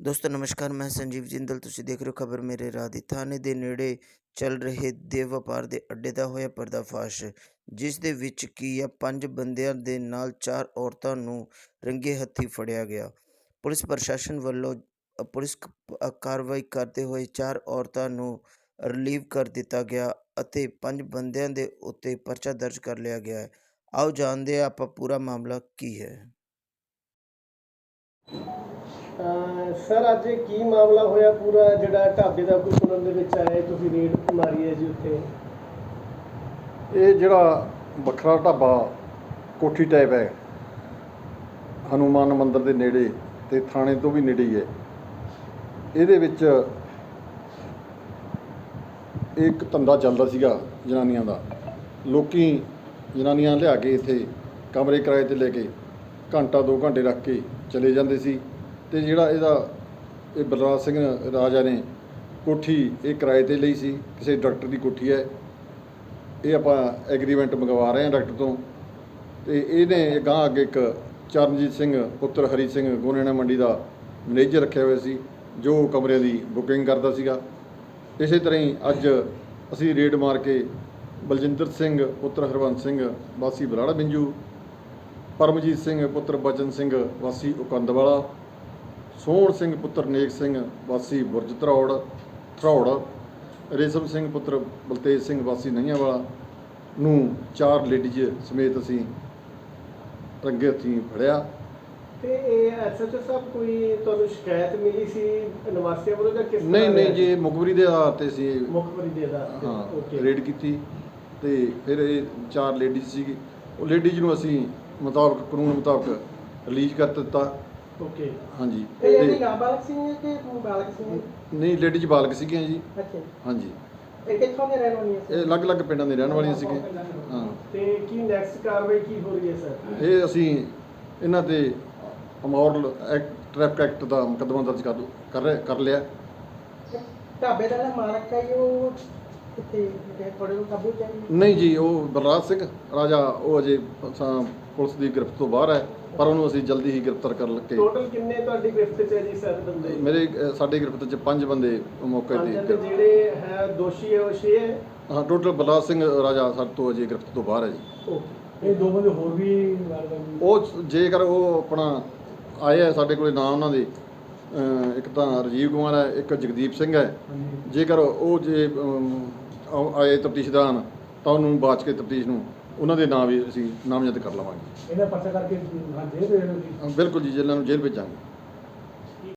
ਦੋਸਤੋ, ਨਮਸਕਾਰ, ਮੈਂ ਸੰਜੀਵ ਜਿੰਦਲ। ਤੁਸੀਂ ਦੇਖ ਰਹੇ ਹੋ ਖਬਰ ਮੇਰੇ ਰਾਹ ਦੀ। ਥਾਣੇ ਦੇ ਨੇੜੇ ਚੱਲ ਰਹੇ ਦੇ ਵਪਾਰ ਦੇ ਅੱਡੇ ਦਾ ਹੋਇਆ ਪਰਦਾਫਾਸ਼, ਜਿਸ ਦੇ ਵਿੱਚ ਕੀ ਆ, ਪੰਜ ਬੰਦਿਆਂ ਦੇ ਨਾਲ ਚਾਰ ਔਰਤਾਂ ਨੂੰ ਰੰਗੇ ਹੱਥੀ ਫੜਿਆ ਗਿਆ। ਪੁਲਿਸ ਪ੍ਰਸ਼ਾਸਨ ਵੱਲੋਂ ਪੁਲਿਸ ਕਾਰਵਾਈ ਕਰਦੇ ਹੋਏ ਚਾਰ ਔਰਤਾਂ ਨੂੰ ਰਿਲੀਵ ਕਰ ਦਿੱਤਾ ਗਿਆ ਅਤੇ ਪੰਜ ਬੰਦਿਆਂ ਦੇ ਉੱਤੇ ਪਰਚਾ ਦਰਜ ਕਰ ਲਿਆ ਗਿਆ ਹੈ। ਆਓ ਜਾਣਦੇ ਹਾਂ ਆਪਾਂ ਪੂਰਾ ਮਾਮਲਾ ਕੀ ਹੈ। ਸਰ, ਅੱਜ ਕੀ ਮਾਮਲਾ ਹੋਇਆ ਪੂਰਾ? ਜਿਹੜਾ ਢਾਬੇ ਦਾ ਕੋਈ ਸੁਣਨ ਦੇ ਵਿੱਚ ਆਇਆ, ਤੁਸੀਂ ਰੇਡ ਮਾਰੀ ਹੈ ਜੀ ਉੱਥੇ। ਇਹ ਜਿਹੜਾ ਵੱਖਰਾ ਢਾਬਾ ਕੋਠੀ ਟਾਈਪ ਹੈ, ਹਨੂਮਾਨ ਮੰਦਿਰ ਦੇ ਨੇੜੇ ਤੇ ਥਾਣੇ ਤੋਂ ਵੀ ਨੇੜੇ ਹੀ ਹੈ। ਇਹਦੇ ਵਿੱਚ ਇੱਕ ਧੰਦਾ ਚੱਲਦਾ ਸੀਗਾ ਜਨਾਨੀਆਂ ਦਾ। ਲੋਕੀ ਜਨਾਨੀਆਂ ਲਿਆ ਕੇ ਇੱਥੇ ਕਮਰੇ ਕਿਰਾਏ ਤੇ ਲੈ ਕੇ ਘੰਟਾ 2 ਘੰਟੇ ਰੱਖ ਕੇ ਚਲੇ ਜਾਂਦੇ ਸੀ। ਤੇ ਜਿਹੜਾ ਇਹਦਾ ਇਹ ਬਲਰਾਜ ਸਿੰਘ ਰਾਜਾ ਨੇ ਕੋਠੀ ਇਹ ਕਿਰਾਏ ਤੇ ਲਈ ਸੀ, ਕਿਸੇ ਡਾਕਟਰ ਦੀ ਕੋਠੀ ਹੈ। ਇਹ ਆਪਾਂ ਐਗਰੀਮੈਂਟ ਮੰਗਵਾ ਰਹੇ ਹਾਂ ਡਾਕਟਰ ਤੋਂ। ਤੇ ਇਹਨੇ ਗਾਂ ਅੱਗੇ ਇੱਕ ਚਰਨਜੀਤ ਸਿੰਘ, ਪੁੱਤਰ ਹਰੀ ਸਿੰਘ ਗੋਨੇਣਾ ਮੰਡੀ ਦਾ ਮੈਨੇਜਰ ਰੱਖਿਆ ਹੋਇਆ ਸੀ, ਜੋ ਕਮਰੇ ਦੀ ਬੁਕਿੰਗ ਕਰਦਾ ਸੀਗਾ। ਇਸੇ ਤਰ੍ਹਾਂ ਹੀ ਅੱਜ ਅਸੀਂ ਰੇਡ ਮਾਰ ਕੇ ਬਲਜਿੰਦਰ ਸਿੰਘ, ਪੁੱਤਰ ਹਰਵੰਤ ਸਿੰਘ, ਵਾਸੀ ਬਰਾੜਾ ਬਿੰਜੂ, ਪਰਮਜੀਤ ਸਿੰਘ, ਪੁੱਤਰ ਬਚਨ ਸਿੰਘ, ਵਾਸੀ ਉਕੰਦਵਾਲਾ ਸੋਹਣ ਸਿੰਘ ਪੁੱਤਰ ਨੇਕ ਸਿੰਘ ਵਾਸੀ ਬੁਰਜ ਧਰੌੜ ਧਰੌੜ। ਰੇਸ਼ਮ ਸਿੰਘ ਪੁੱਤਰ ਬਲਤੇਜ ਸਿੰਘ ਵਾਸੀ ਨਈਆਂਵਾਲਾ ਨੂੰ ਚਾਰ ਲੇਡੀਜ਼ ਸਮੇਤ ਅਸੀਂ ਰੰਗੇ ਹੱਥੀਂ ਫੜਿਆ। ਤੇ ਇਹ ਐਸਐਚਓ ਸਾਹਿਬ ਕੋਈ ਤੁਹਾਨੂੰ ਸ਼ਿਕਾਇਤ ਮਿਲੀ ਸੀ ਨਿਵਾਸੀਆਂ ਵੱਲੋਂ ਜਾਂ ਕਿਸ ਨਹੀਂ ਨਹੀਂ? ਜੀ ਮੁਖਬਰੀ ਦੇ ਆਧਾਰ ਤੇ ਅਸੀਂ ਮੁਖਬਰੀ ਦੇ ਆਧਾਰ ਤੇ ਓਕੇ ਰੇਡ ਕੀਤੀ ਤੇ ਫਿਰ ਇਹ ਚਾਰ ਲੇਡੀਜ਼ ਸੀਗੀ। ਉਹ ਲੇਡੀਜ਼ ਨੂੰ ਅਸੀਂ ਮੁਤਾਬਕ ਕਾਨੂੰਨ ਮੁਤਾਬਕ ਰਿਲੀਜ਼ ਕਰ ਦਿੱਤਾ। ਓਕੇ ਹਾਂਜੀ। ਇਹ ਤੇ ਨਾਬਾਲਗ ਸੀ ਕਿ ਮੁਬਾਲਗ ਸੀ ਨਹੀਂ ਲੇਡੀਜ਼ ਬਾਲਗ ਸੀਗੀਆਂ ਜੀ। ਅੱਛਾ। ਹਾਂਜੀ। ਇਹ ਕਿੱਥੋਂ ਦੇ ਰਹਿਣ ਵਾਲੀਆਂ ਸੀ? ਇਹ ਅਲੱਗ-ਅਲੱਗ ਪਿੰਡਾਂ ਦੇ ਰਹਿਣ ਵਾਲੀਆਂ ਸੀਗੀਆਂ। ਹਾਂ। ਤੇ ਕੀ ਨੈਕਸਟ ਕਾਰਵਾਈ ਕੀ ਹੋ ਰਹੀ ਹੈ ਸਰ? ਇਹ ਅਸੀਂ ਇਹਨਾਂ ਤੇ ਅਮੋਰਲ ਐਕਟ ਟ੍ਰੈਫਿਕ ਐਕਟ ਦਾ ਮੁਕੱਦਮਾ ਦਰਜ ਕਰ ਕਰ ਲਿਆ। ਢਾਬੇ ਦਾ ਮਾਲਕ ਹੈ ਉਹ ਤੁਹਾਡੇ ਕਾਬੂ ਚ ਹੈ? ਨਹੀਂ ਜੀ ਉਹ ਬਲਰਾਜ ਸਿੰਘ ਰਾਜਾ ਉਹ ਅਜੇ ਅਸਾਂ ਪੁਲਿਸ ਦੀ ਗ੍ਰਿਫਤ ਤੋਂ ਬਾਹਰ ਹੈ ਪਰ ਉਹਨੂੰ ਅਸੀਂ ਜਲਦੀ ਹੀ ਗ੍ਰਿਫਤਾਰ ਕਰ ਕੇ ਟੋਟਲ ਕਿੰਨੇ ਤੁਹਾਡੀ ਗ੍ਰਿਫਤ ਚ ਹੈ ਜੀ ਸਰ ਬੰਦੇ? ਮੇਰੇ ਅ, ਸਾਡੇ ਗ੍ਰਿਫਤ 'ਚ ਪੰਜ ਬੰਦੇ ਮੌਕੇ ਤੇ ਗ੍ਰਿਫਤ- ਜਿਹੜੇ ਹੈ ਦੋਸ਼ੀ ਹੈ ਉਹ ਛੇ ਹੈ? ਹਾਂ ਟੋਟਲ ਬਲਰਾਜ ਸਿੰਘ ਰਾਜਾ ਸਾਡੇ ਤੋਂ ਅਜੇ ਗ੍ਰਿਫਤ ਤੋਂ ਬਾਹਰ ਹੈ ਜੀ। ਓਕੇ ਇਹ ਦੋ ਬੰਦੇ ਹੋਰ ਵੀ ਵਾਰਦਾਤ ਉਹ ਜੇਕਰ ਉਹ ਆਪਣਾ ਆਏ ਆ ਸਾਡੇ ਕੋਲੇ ਨਾਮ ਉਹਨਾਂ ਦੇ ਅ, ਇੱਕ ਤਾਂ ਰਾਜੀਵ ਕੁਮਾਰ ਹੈ ਇੱਕ ਜਗਦੀਪ ਸਿੰਘ ਹੈ। ਜੇਕਰ ਉਹ ਜੇ ਅਮ, ਆਉ- ਆਏ ਤਫਤੀਸ਼ ਦੌਰਾਨ ਤਾਂ ਉਹਨੂੰ ਬਾਚ ਕੇ ਤਫਤੀਸ਼ ਨੂੰ ਉਹਨਾਂ ਦੇ ਨਾਂ ਵੀ ਅਸੀਂ ਨਾਮਜ਼ਦ ਕਰ ਲਵਾਂਗੇ। ਇਹਦਾ ਪਤਾ ਕਰਕੇ ਹਾਂ ਦੇ ਬਿਲਕੁਲ ਜੀ ਜੇਲ੍ਹਾਂ ਨੂੰ ਜੇਲ੍ਹ ਭੇਜਾਂਗੇ।